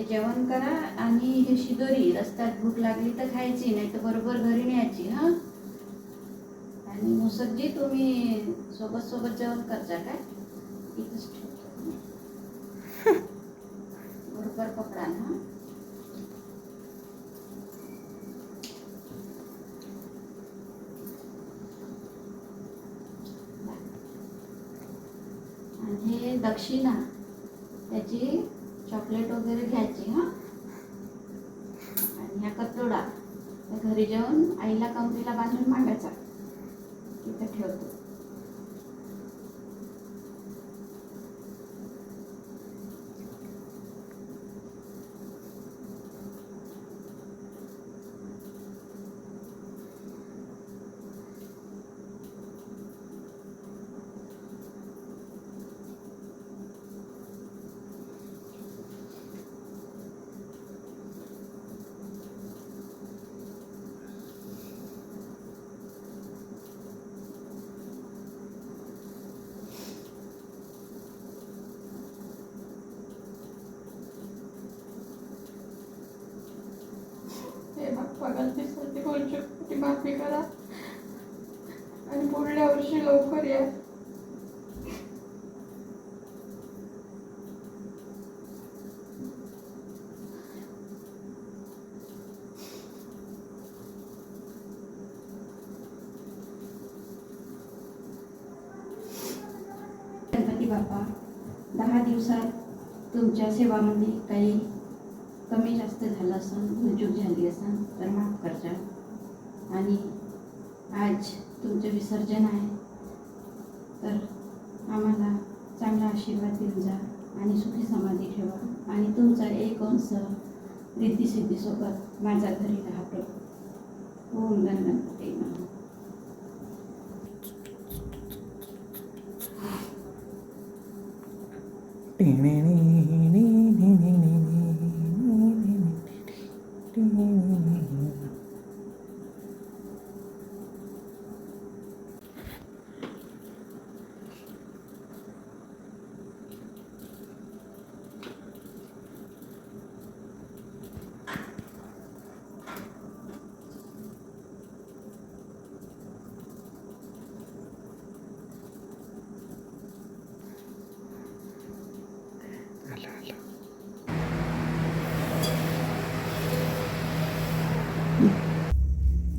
पहिले जेवण करा आणि हे शिदोरी रस्त्यात भूक लागली तर खायची नाही तर बरोबर घरी न्यायची हा? आणि मुसज्जी तुम्ही सोबत सोबत जेवण करता काय? इथंच ठेवतो. बरोबर पकडा ना हे दक्षिणा त्याची चॉकलेट वगैरे घ्यायची हा. आणि ह्या कचोडा. घरी जाऊन आईला कमरीला बांधून मांडायचा तिथं ठेवतो हे बाप्पा गलतीसाठी की माफी करा. आणि पुढल्या वर्षी लवकर या. गणपती बाप्पा दहा दिवसात तुमच्या सेवामध्ये काही कमी जास्त झालं असेल भूलचूक झाली असेल तर माफ करजा. आणि आज तुमचं विसर्जन आहे. तर आम्हाला चांगला आशीर्वाद देऊन जा आणि सुखी समाधी ठेवा. आणि तुमचा एक अंश रिद्धिसिद्धीसोबत माझ्या घरी राहतो ओम गणपती नमः.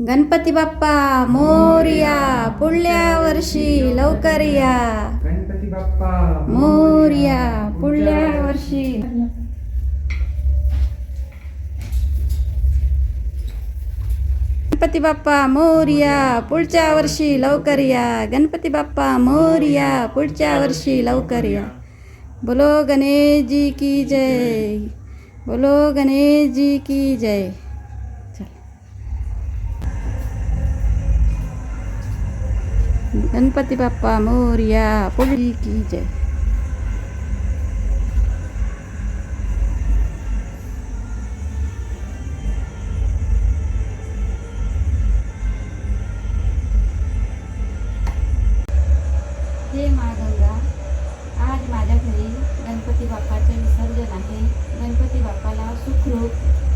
गणपती बाप्पा मोर्या पुढल्या वर्षी लवकर या गणपती बाप्पा मोर्या पुढल्या वर्षी. गणपती बाप्पा मोर्या पुढच्या वर्षी लवकर या गणपती बाप्पा मोर्या पुढच्या वर्षी लवकर या बोलो गणेश जी की जय. बोलो गणेश जी की जय. गणपती बाप्पा मोर्या पोळी की जय.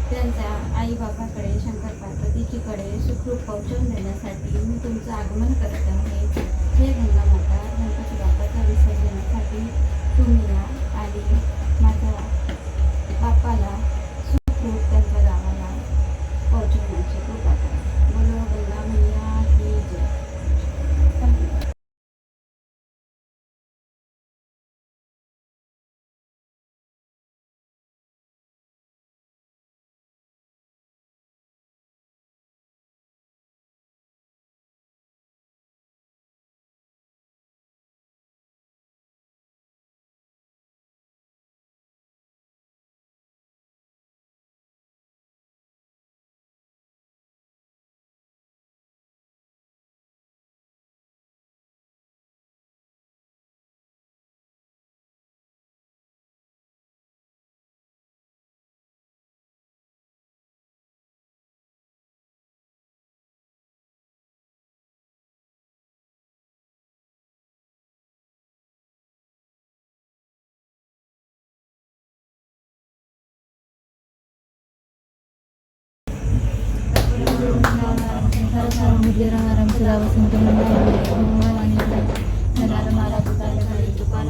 त्यांच्या आई बापाकडे शंकर पार्वतीजीकडे सुखरूप पोहोचवून देण्यासाठी मी तुमचं आगमन करत आहे. हे गंगा माता गणपती बाप्पाच्या विसर्जनासाठी तुम्ही या आली.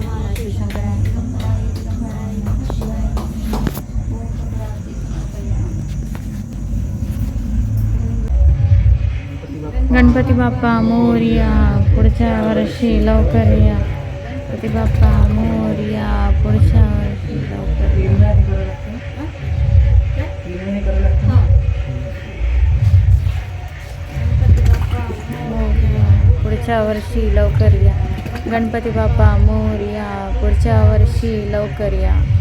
माला शिवशंकराय गणपती बाप्पा मोरया पुढच्या वर्षी लवकर या गणपती बाप्पा मोरया पुढच्या पुढच्या वर्षी लवकर या. गणपती बाप्पा मोरया पुढच्या वर्षी लवकर या.